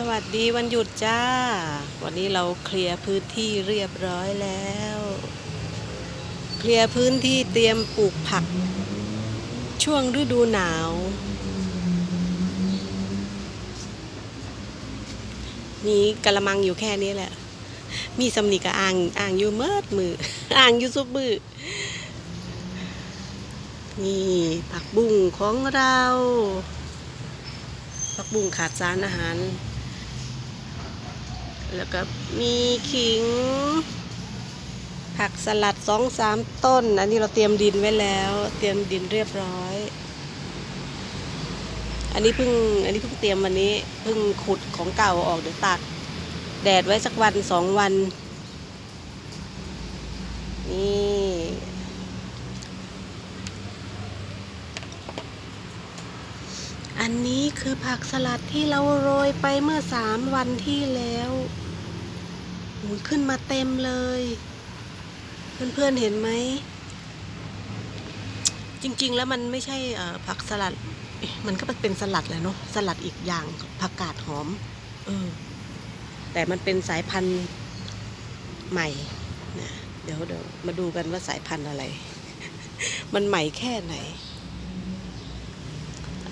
สวัสดีวันหยุดจ้า วันนี้เราเคลียร์พื้นที่เรียบร้อยแล้ว เคลียร์พื้นที่เตรียมปลูกผัก ช่วงฤดูหนาว มีกระมังอยู่แค่นี้แหละ มีสำนีกับอ่างอ่างอยู่เมิดมืออ่างอยู่ซุบมือนี่ผักบุ้งของเราผักบุ้งขาดสารอาหาร แล้วก็มีขิง ผักสลัดสองสามต้น อันนี้เราเตรียมดินไว้แล้ว เตรียมดินเรียบร้อย อันนี้เพิ่งอันนี้เพิ่งเตรียมวันนี้เพิ่งขุดของเก่าออกเดี๋ยวตากแดดไว้สักวันสองวันนี่ อันนี้คือผักสลัดที่เราโรยไปเมื่อสามวันที่แล้วโอ้ยขึ้นมาเต็มเลย เพื่อนๆเห็นไหม จริงๆแล้วมันไม่ใช่ผักสลัด มันก็เป็นสลัดแหละเนาะ สลัดอีกอย่างผักกาดหอม เออ แต่มันเป็นสายพันธุ์ใหม่นะเดี๋ยวเดี๋ยวมาดูกันว่าสายพันธุ์อะไร มันใหม่แค่ไหน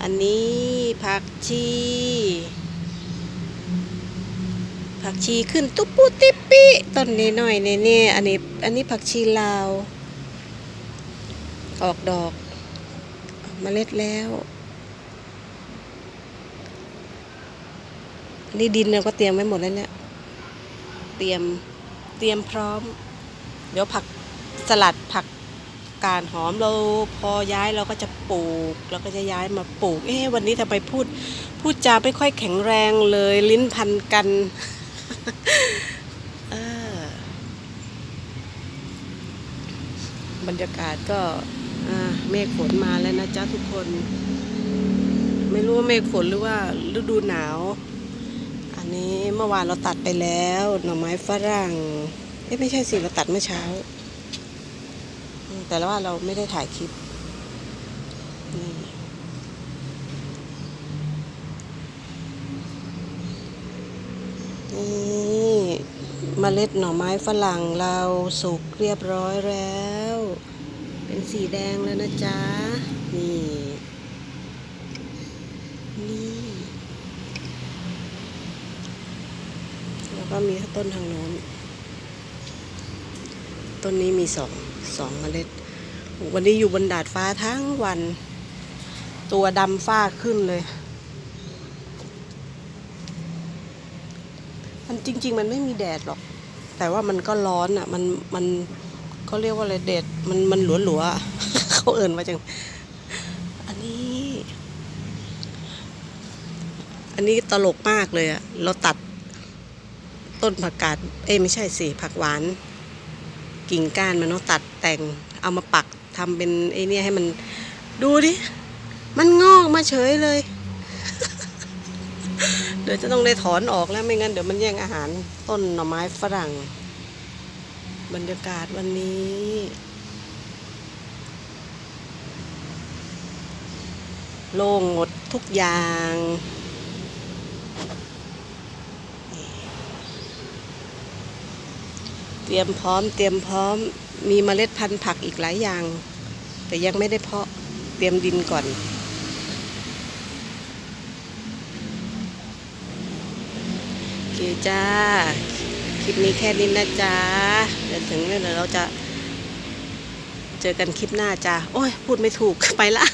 อันนี้ ผักชี ผักชีขึ้นตุ๊ปุติปิต้นนี้หน่อยเนี่ยเนี่ยอันนี้อันนี้ผักชีลาว ออกดอกออกเมล็ดแล้วนนี้ดินเราก็เตรียมไว้หมดแล้วเนี่ย เตรียม เตรียมพร้อม เดี๋ยวผักสลัดผัก กาดหอมเราพอย้ายเราก็จะปลูกเราก็จะย้ายมาปลูก เอ๊ะวันนี้ทำไมพูด พูดจาไม่ค่อยแข็งแรงเลยลิ้นพันกันเออบรรยากาศก็เมฆฝนมาแล้วนะจ๊ะทุกคน ไม่รู้ว่าเมฆฝนหรือว่าฤดูหนาว อันนี้เมื่อวานเราตัดไปแล้ว หน่อไม้ฝรั่งเอ๊ะไม่ใช่สิเราตัดเมื่อเช้า แต่ว่าเราไม่ได้ถ่ายคลิปนี่นี่เมล็ดหน่อไม้ฝรั่งเราสุกเรียบร้อยแล้ว เป็นสีแดงแล้วนะจ๊ะ นี่ นี่ แล้วก็มีต้นทางโน้น ต้นนี้มีสองสองเมล็ด วันนี้อยู่บนดาดฟ้าทั้งวัน ตัวดำฟ้าขึ้นเลย มันจริง ๆ มันไม่มีแดดหรอก แต่ว่ามันก็ร้อนอะ มันมันเขาเรียกว่าอะไรแดดมันมันหลัวหลัวเขาเอิ่นมาจัง อันนี้ อันนี้ตลกมากเลยอะเราตัดต้นผักกาด เอ้ไม่ใช่สิผักหวาน กิ่งก้านมันเนาะตัดแต่งเอามาปักทำเป็นไอ้เนี่ยให้มันดูดิ มันงอกมาเฉยเลย เดี๋ยวจะต้องได้ถอนออกแล้วไม่งั้นเดี๋ยวมันแย่งอาหารต้นหน่อไม้ฝรั่ง บรรยากาศวันนี้โล่งหมดทุกอย่าง เตรียมพร้อม เตรียมพร้อม มีเมล็ดพันธุ์ผักอีกหลายอย่าง แต่ยังไม่ได้เพาะเตรียมดินก่อนโอเคจ้า คลิปนี้แค่นี้นะจ๊ะ เดี๋ยวถึงเดี๋ยวเราจะ เจอกันคลิปหน้าจ้า โอ้ย พูดไม่ถูกไปละ